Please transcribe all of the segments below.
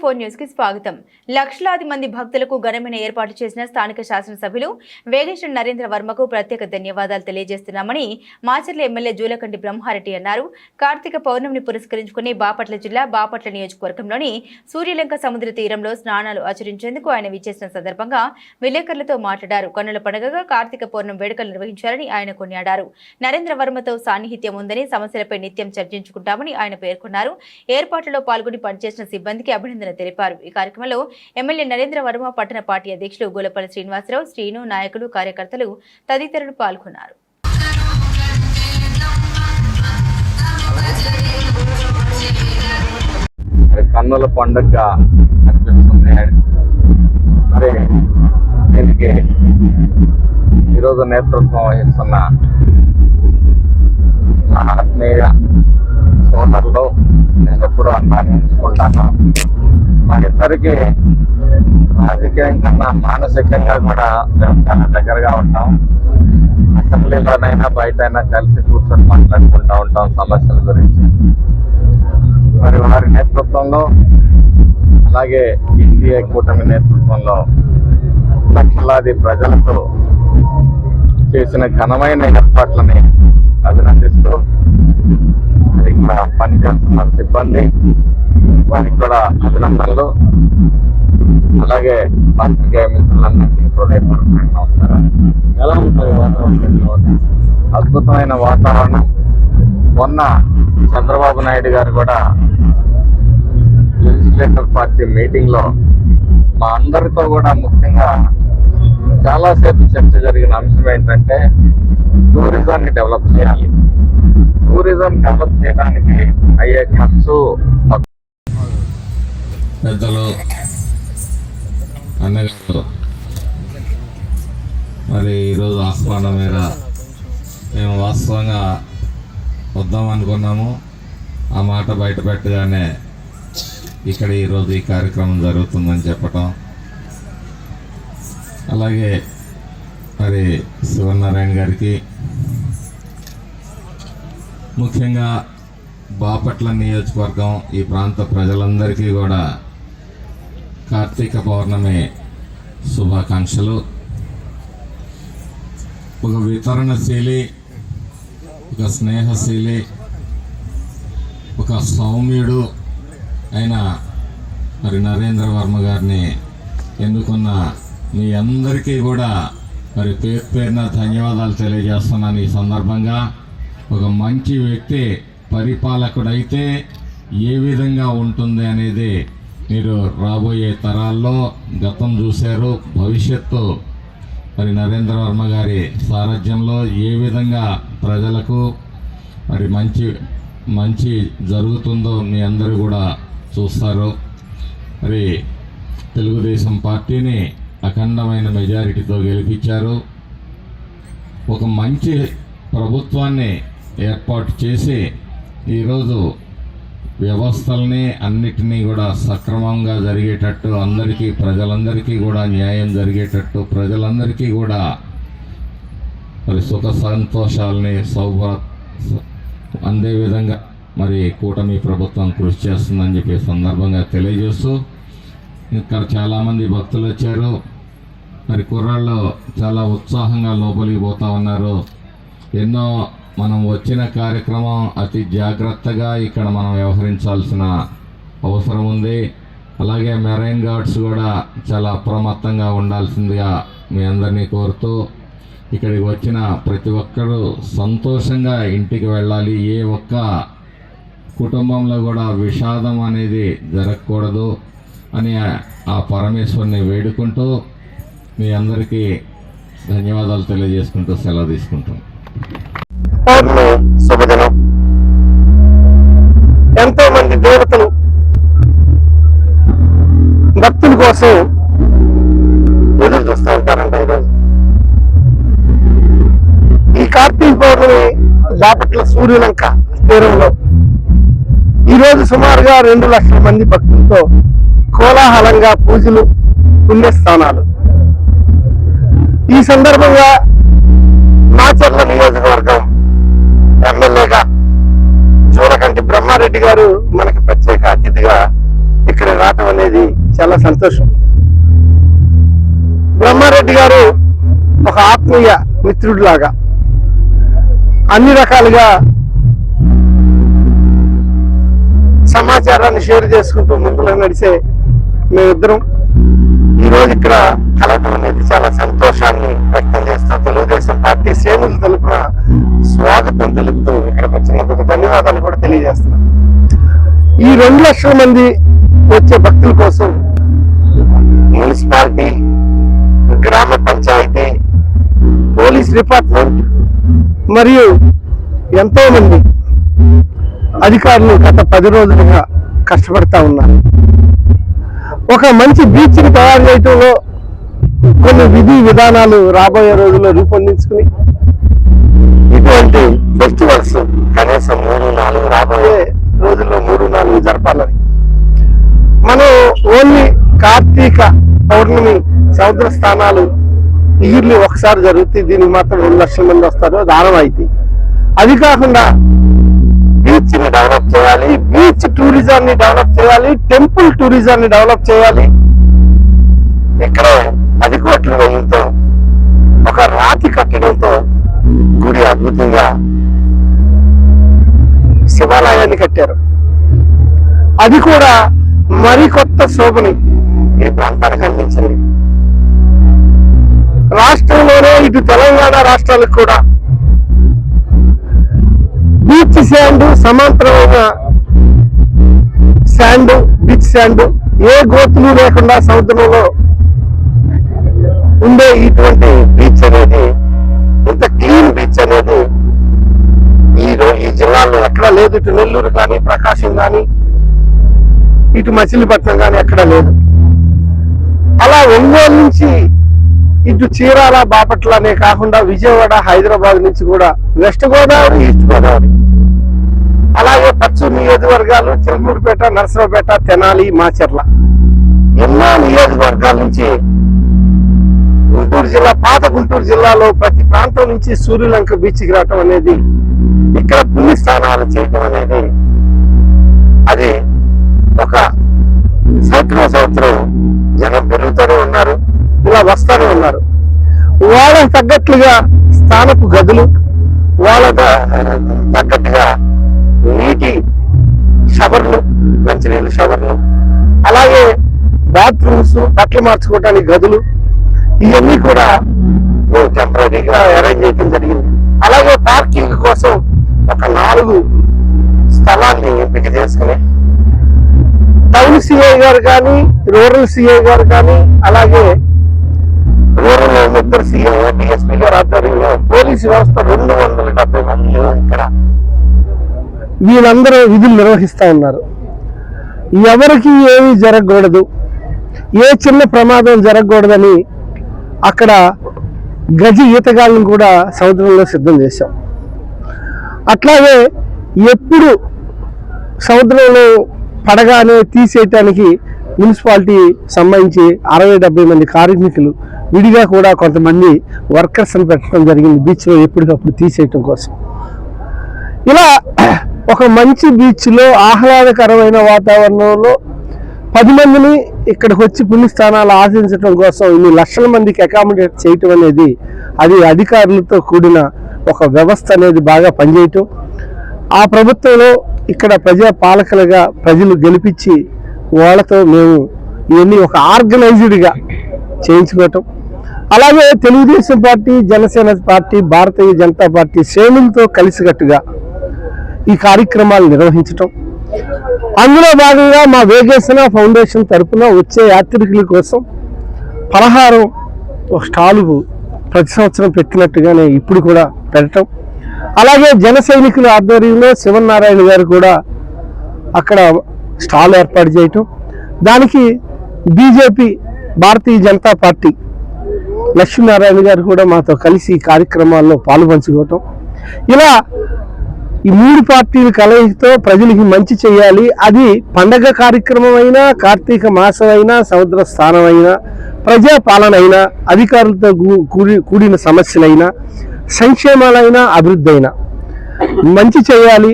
Four న్యూస్కి స్వాగతం. లక్షలాది మంది భక్తులకు ఘనమైన ఏర్పాటు చేసిన స్థానిక శాసనసభ్యులు వేగేశ్వర నరేంద్ర వర్మకు ప్రత్యేక ధన్యవాదాలు తెలియజేస్తున్నామని మాచర్ల ఎమ్మెల్యే జూలకంటి బ్రహ్మారెడ్డి అన్నారు. కార్తీక పౌర్ణమిని పురస్కరించుకుని బాపట్ల జిల్లా బాపట్ల నియోజకవర్గంలోని సూర్యలంక సముద్ర తీరంలో స్నానాలు ఆచరించేందుకు ఆయన విచ్చేసిన సందర్భంగా విలేకరులతో మాట్లాడారు. కన్నుల పండుగగా కార్తీక పౌర్ణమి వేడుకలు నిర్వహించారని ఆయన కొనియాడారు. నరేంద్ర వర్మతో సాన్నిహిత్యం ఉందని సమస్యలపై నిత్యం చర్చించుకుంటామని ఆయన పేర్కొన్నారు. ఏర్పాట్లలో పాల్గొని పనిచేసిన సిబ్బందికి అభినందన తెలిపారు. ఈ కార్యక్రమంలో ఎమ్మెల్యే నరేంద్ర వర్మ పట్టణ పార్టీ అధ్యక్షులు గోలపల్లి శ్రీనివాసరావు శ్రీను నాయకులు కార్యకర్తలు తదితరులు పాల్గొన్నారు. కన్నుల పండుగ అనిపిస్తుంది. మరి దీనికి ఈరోజు నేతృత్వం వహిస్తున్న ఆత్మీయ సోదరులు నేను ఎప్పుడూ అభిమానించుకుంటాను ఎంచుకుంటాను ఇద్దరికి రాజకీయంగా మానసికంగా కూడా మేము చాలా దగ్గరగా ఉంటాం. అసెంబ్లీలోనైనా బయట అయినా కలిసి కూర్చొని మాట్లాడుకుంటూ ఉంటాం సమస్యల గురించి. మరి వారి నేతృత్వంలో అలాగే ఎన్డీఏ కూటమి నేతృత్వంలో లక్షలాది ప్రజలతో చేసిన ఘనమైన ఏర్పాట్లని అభినందిస్తూ మరి ఇక్కడ పనిచేస్తున్న సిబ్బంది వారికి కూడా అభినందనలు. అలాగే పాత్రికేయ మిత్రులందరికీ హృదయపూర్వక నమస్కారం ఎలా ఉంటుంది వాతావరణం? అద్భుతమైన వాతావరణం. మొన్న చంద్రబాబు నాయుడు గారు కూడా లెజిస్లేటివ్ పార్టీ మీటింగ్లో మా అందరితో కూడా ముఖ్యంగా చాలాసేపు చర్చ జరిగిన అంశం ఏంటంటే టూరిజాన్ని డెవలప్ చేయాలి. టూరిజం డెవలప్ చేయడానికి అయ్యే ఖర్చు పెద్దలు అన్నగారు మరి ఈరోజు ఆహ్వానం మీద మేము వాస్తవంగా వద్దాం అనుకున్నాము. ఆ మాట బయట పెట్టగానే ఇక్కడ ఈరోజు ఈ కార్యక్రమం జరుగుతుందని చెప్పటం. అలాగే మరి శివనారాయణ గారికి. ముఖ్యంగా బాపట్ల నియోజకవర్గం ఈ ప్రాంత ప్రజలందరికీ కూడా కార్తీక పౌర్ణమి శుభాకాంక్షలు. ఒక వితరణశీలి ఒక స్నేహశీలి ఒక సౌమ్యుడు అయిన మరి నరేంద్ర వర్మ గారిని ఎన్నుకున్న మీ అందరికీ కూడా మరి పేరు పేరున ధన్యవాదాలు తెలియజేస్తున్నాను ఈ సందర్భంగా. ఒక మంచి వ్యక్తి పరిపాలకుడైతే ఏ విధంగా ఉంటుంది అనేది మీరు రాబోయే తరాల్లో గతం చూశారు భవిష్యత్తు. మరి నరేంద్ర వర్మ గారి సారథ్యంలో ఏ విధంగా ప్రజలకు మరి మంచి మంచి జరుగుతుందో మీ అందరూ కూడా చూస్తారు. మరి తెలుగుదేశం పార్టీని అఖండమైన మెజారిటీతో గెలిపించారు. ఒక మంచి ప్రభుత్వాన్ని ఏర్పాటు చేసి ఈరోజు వ్యవస్థల్ని అన్నిటినీ కూడా సక్రమంగా జరిగేటట్టు అందరికీ ప్రజలందరికీ కూడా న్యాయం జరిగేటట్టు ప్రజలందరికీ కూడా మరి సుఖ సంతోషాలని సౌభ అందే విధంగా మరి కూటమి ప్రభుత్వం కృషి చేస్తుందని చెప్పి సందర్భంగా తెలియజేస్తూ ఇక్కడ చాలామంది భక్తులు వచ్చారు. మరి కుర్రాళ్ళు చాలా ఉత్సాహంగా లోపలికి పోతా ఉన్నారు. ఎన్నో మనం వచ్చిన కార్యక్రమం అతి జాగ్రత్తగా ఇక్కడ మనం వ్యవహరించాల్సిన అవసరం ఉంది. అలాగే మెరైన్ గార్డ్స్ కూడా చాలా అప్రమత్తంగా ఉండాల్సిందిగా మీ అందరినీ కోరుతూ ఇక్కడికి వచ్చిన ప్రతి ఒక్కరూ సంతోషంగా ఇంటికి వెళ్ళాలి. ఏ ఒక్క కుటుంబంలో కూడా విషాదం అనేది జరగకూడదు. అని ఆ- ఆ పరమేశ్వరుని వేడుకుంటూ మీ అందరికీ ధన్యవాదాలు తెలియజేసుకుంటూ సెలవు తీసుకుంటాం. శుభదినం. ఎంతో మంది దేవతలు భక్తుల కోసం ఎదురు చూస్తూ ఉంటారంట ఈరోజు. ఈ కార్తీక పౌర్ణమి బాపట్ల సూర్యలంక తీరంలో ఈరోజు సుమారుగా రెండు లక్షల మంది భక్తులతో కోలాహలంగా పూజలు పుణ్యస్థానాలు. ఈ సందర్భంగా మాచర్ల నియోజకవర్గం ఎమ్మెల్యేగా జోలకంటి బ్రహ్మారెడ్డి గారు మనకి ప్రత్యేక అతిథిగా ఇక్కడ రావటం అనేది చాలా సంతోషం. బ్రహ్మారెడ్డి గారు ఒక ఆత్మీయ మిత్రుడు లాగా అన్ని రకాలుగా సమాచారాన్ని షేర్ చేసుకుంటూ ముందులో నడిచే మేమిద్దరం ఈ రోజు ఇక్కడ కలవటం అనేది చాలా సంతోషాన్ని వ్యక్తం చేస్తూ తెలుగుదేశం పార్టీ శ్రేణులు తెలుపున స్వాగతం తెలుపుతూ ఇక్కడికి వచ్చినందుకు ధన్యవాదాలు కూడా తెలియజేస్తున్నాం. ఈ రెండు లక్షల మంది వచ్చే భక్తుల కోసం మున్సిపాలిటీ గ్రామ పంచాయతీ పోలీస్ డిపార్ట్మెంట్ మరియు ఎంతో మంది అధికారులు గత పది రోజులుగా కష్టపడతా ఉన్నారు. ఒక మంచి బీచ్ని తయారు చేయటంలో కొన్ని విధి విధానాలు రాబోయే రోజుల్లో రూపొందించుకుని ఇటువంటి ఫెస్టివల్స్ కనీసం మూడు నాలుగు రాబోయే రోజుల్లో మూడు నాలుగు జరపాలని. మనం ఓన్లీ కార్తీక పౌర్ణమి సముద్ర స్థానాలు ఇయర్లీ ఒకసారి జరుగుతాయి. దీనికి మాత్రం రెండు లక్షల మంది వస్తారు. అది ఆనవాయితీ అది కాకుండా బీచ్ని డెవలప్ చేయాలి. టూరిజాన్ని డెవలప్ చేయాలి టెంపుల్ టూరిజాన్ని డెవలప్ చేయాలి. ఇక్కడ పది కోట్ల వ్యయంతో ఒక రాతి కట్టడంతో గుడి అద్భుతంగా శివాలయాన్ని కట్టారు. అది కూడా మరికొత్త శోభని ఈ ప్రాంతానికి అందించింది. రాష్ట్రంలోనే ఇటు తెలంగాణ రాష్ట్రాలకు కూడా బీచ్ శాండ్ సమాంతరమైన శాండ్ బీచ్ శాండ్ ఏ గోతులు లేకుండా సముద్రంలో ఉండే ఇటువంటి బీచ్ అనేది ఇంత క్లీన్ బీచ్ అనేది ఈ ఈ జిల్లాలో ఎక్కడా లేదు. ఇటు నెల్లూరు కానీ ప్రకాశం కానీ ఇటు మచిలీపట్నం కానీ ఎక్కడా లేదు. అలా ఒంగోలు నుంచి ఇటు చీరాల బాపట్ల అనే కాకుండా విజయవాడ హైదరాబాద్ నుంచి కూడా వెస్ట్ గోదావరి ఈస్ట్ గోదావరి అలాగే పచ్చు నియోజకవర్గాలు చిలకూరుపేట నరసరావుపేట తెనాలి మాచర్ల. ఎన్నో నియోజకవర్గాల నుంచి గుంటూరు జిల్లా పాత గుంటూరు జిల్లాలో ప్రతి ప్రాంతం నుంచి సూర్యలంక బీచ్కి రావటం అనేది ఇక్కడ పుణ్యస్థానాలు చేయటం అనేది అది ఒక సంవత్సరం సంవత్సరం జనం పెరుగుతూనే ఉన్నారు ఇలా వస్తూనే ఉన్నారు. వాళ్ళకి తగ్గట్లుగా స్థానపు గదులు వాళ్ళ తగ్గట్టుగా షవర్లు అలాగే బాత్రూమ్స్ బట్టలు మార్చుకోవడానికి గదులు ఇవన్నీ కూడా టెంపరీగా అరేంజ్ చేయడం జరిగింది. అలాగే పార్కింగ్ కోసం ఒక నాలుగు స్థలాన్ని ఎంపిక చేసుకుని టౌన్ సిఐ గారు కానీ రూరల్ సిఐ గారు కానీ అలాగే రూరల్ ఇద్దరు సిఐ డిఎస్పీ గారు ఆధ్వర్యంలో పోలీసు వ్యవస్థ రెండు వందల డెబ్బై మంది ఇక్కడ వీళ్ళందరూ విధులు నిర్వహిస్తా ఉన్నారు. ఎవరికి ఏమి జరగకూడదు. ఏ చిన్న ప్రమాదం జరగకూడదని అక్కడ గజి ఈతగాళ్ళని కూడా సముద్రంలో సిద్ధం చేశాం. అట్లాగే ఎప్పుడు సముద్రంలో పడగానే తీసేయటానికి మున్సిపాలిటీ సంబంధించి అరవై డెబ్బై మంది కార్మికులు విడిగా కూడా కొంతమంది వర్కర్స్ని పెట్టడం జరిగింది బీచ్లో ఎప్పటికప్పుడు తీసేయటం కోసం. ఇలా ఒక మంచి బీచ్లో ఆహ్లాదకరమైన వాతావరణంలో పది మందిని ఇక్కడికి వచ్చి పుణ్యస్థానాలు ఆశించడం కోసం ఇన్ని లక్షల మందికి అకామిడేట్ చేయటం అనేది అది అధికారులతో కూడిన ఒక వ్యవస్థ అనేది బాగా పనిచేయటం. ఆ ప్రభుత్వంలో ఇక్కడ ప్రజా పాలకులుగా ప్రజలు గెలిపించి వాళ్ళతో మేము ఇవన్నీ ఒక ఆర్గనైజ్డ్గా చేయించుకోవటం. అలాగే Telugu Desam party Janasena party Bharatiya Janata party శ్రేణులతో కలిసికట్టుగా ఈ కార్యక్రమాలు నిర్వహించటం. అందులో భాగంగా మా వేగేసన ఫౌండేషన్ తరపున వచ్చే యాత్రికుల కోసం పలహారం ఒక స్టాలు ప్రతి సంవత్సరం పెట్టినట్టుగానే ఇప్పుడు కూడా పెట్టడం అలాగే జన సైనికుల ఆధ్వర్యంలో శివనారాయణ గారు కూడా అక్కడ స్టాల్ ఏర్పాటు చేయటం. దానికి బీజేపీ భారతీయ జనతా పార్టీ లక్ష్మీనారాయణ గారు కూడా మాతో కలిసి ఈ కార్యక్రమాల్లో పాలు పంచుకోవటం ఇలా ఈ మూడు పార్టీల కలయికతో ప్రజలకి మంచి చేయాలి. అది పండగ కార్యక్రమం అయినా కార్తీక మాసం అయినా సముద్ర స్థానం అయినా ప్రజా పాలన అయినా అధికారులతో కూడి కూడిన సమస్యలైనా సంక్షేమాలైనా అభివృద్ధి అయినా మంచి చేయాలి.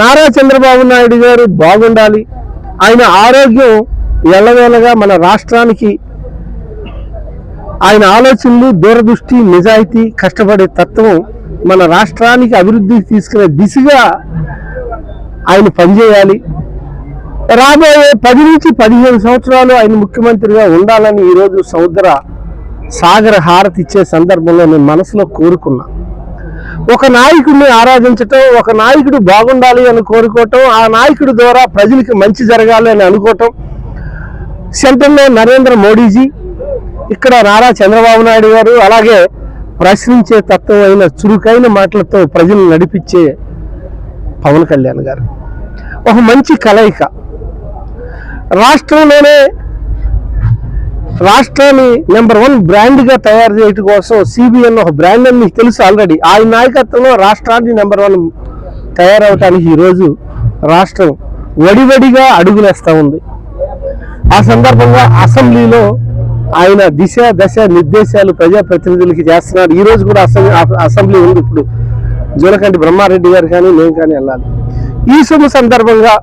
నారా చంద్రబాబు నాయుడు గారు బాగుండాలి. ఆయన ఆరోగ్యం ఎల్లవేళగా మన రాష్ట్రానికి ఆయన ఆలోచనలు దూరదృష్టి నిజాయితీ కష్టపడే తత్వం మన రాష్ట్రానికి అభివృద్ధికి తీసుకునే దిశగా ఆయన పనిచేయాలి. రాబోయే పది నుంచి పదిహేను సంవత్సరాలు ఆయన ముఖ్యమంత్రిగా ఉండాలని ఈరోజు సముద్ర సాగర హారతి ఇచ్చే సందర్భంలో నేను మనసులో కోరుకున్నా. ఒక నాయకుడిని ఆరాధించటం ఒక నాయకుడు బాగుండాలి అని కోరుకోవటం ఆ నాయకుడి ద్వారా ప్రజలకు మంచి జరగాలి అని అనుకోవటం. సెంటర్లో నరేంద్ర మోడీజీ ఇక్కడ నారా చంద్రబాబు నాయుడు గారు అలాగే ప్రశ్నించే తత్వం అయిన చురుకైన మాటలతో ప్రజలు నడిపించే పవన్ కళ్యాణ్ గారు. ఒక మంచి కలయిక. రాష్ట్రంలోనే రాష్ట్రాన్ని నెంబర్ వన్ బ్రాండ్గా తయారు చేయడం కోసం సిబిఎన్ ఒక బ్రాండ్ అని మీకు తెలుసు ఆల్రెడీ. ఆయన నాయకత్వంలో రాష్ట్రాన్ని నెంబర్ వన్ తయారవటానికి ఈరోజు రాష్ట్రం వడివడిగా అడుగులేస్తూ ఉంది. ఆ సందర్భంగా అసెంబ్లీలో ఆయన దిశ దశ నిర్దేశాలు ప్రజాప్రతినిధులకి చేస్తున్నారు. ఈ రోజు కూడా అసెంబ్లీ ఉంది ఇప్పుడు. జూలకంటి బ్రహ్మారెడ్డి గారు కానీ నేను కానీ వెళ్ళాలి. ఈ శుభ సందర్భంగా